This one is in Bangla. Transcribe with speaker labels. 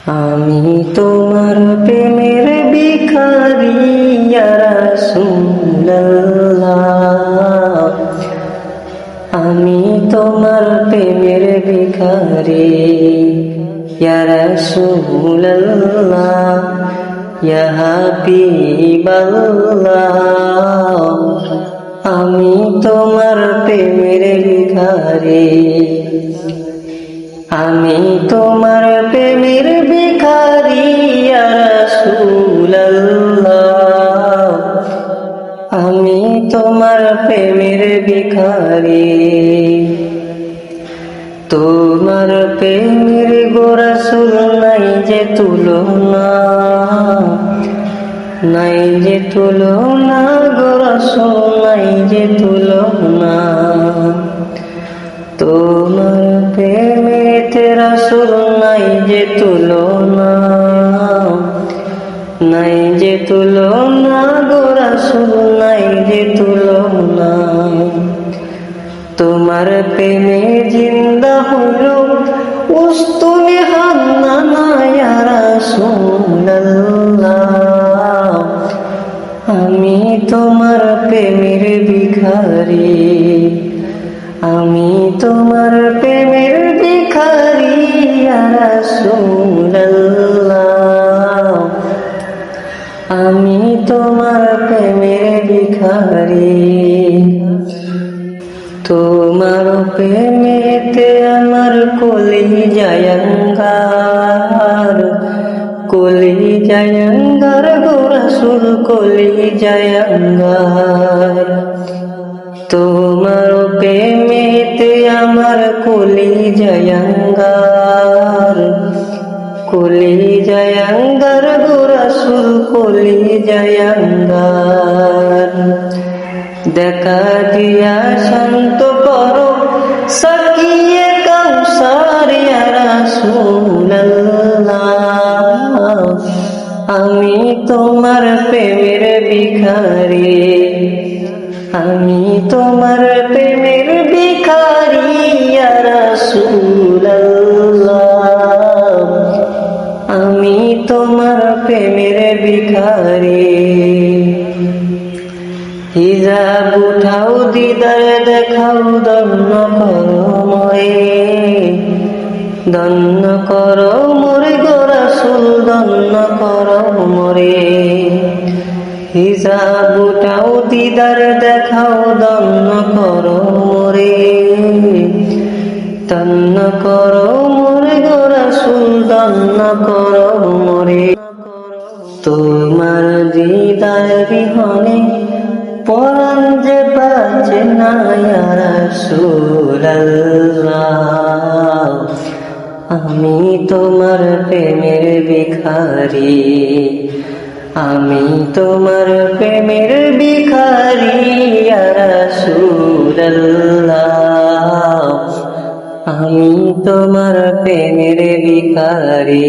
Speaker 1: আমি তোমার প্রেমের রাসূলুল্লাহ। আমি তোমার প্রেমের ইয়া হাবিবাল্লাহ। আমি তোমার প্রেমের ভিখারি আমি তোমার প্রেমের ভিখারি আমি তোমার প্রেমের ভিখারি। তোমার প্রেমের গোরাসুল নাই যে তুলনা। নাই যে তুলনা গোরাসুল নাই যে তুলনা। তোমার রাসুল নাই যে তুলনা, নাই যে তুলনা গো রাসুল, নাই যে তুলনা। তোমার প্রেমে জিন্দা হইল উস্তুনে আমি তোমার প্রেমের ভিখারি, আমি তোমার প্রেমের আমি তোমার প্রেমের ভিখারি। তোমার প্রেমেতে আমার কলি জায়ঙ্গার কলি জায়ঙ্গার গোরাসুল কলি জায়ঙ্গার তোমার প্রেমেতে আমার কলি জয়ঙ্গার কলি জয়ঙ্গার গোরাসুল কলি জয়ঙ্গার দেখা দিয়া শান্ত করো, সকিয়ে কৌসার রাসূলুল্লাহ আমি তোমার প্রেমের ভিখারি, আমি তোমার প্রেমের ভিখারি ইয়া ভিখারি হিজাব উঠাও দিদার, দেখাও দন্ন করো মরে দন্ন করো মোরে গোরাসুল দন্ন করো মোরে। হিজাব উঠাও দিদার, দেখাও দন্ন করো তোমার দিদার বিহনে পরাণ যে বাজে না আমি তোমার প্রেমের ভিখারি, আমি তোমার প্রেমের ভিখারি রাসূলুল্লাহ আমি তোমার প্রেমের ভিখারি।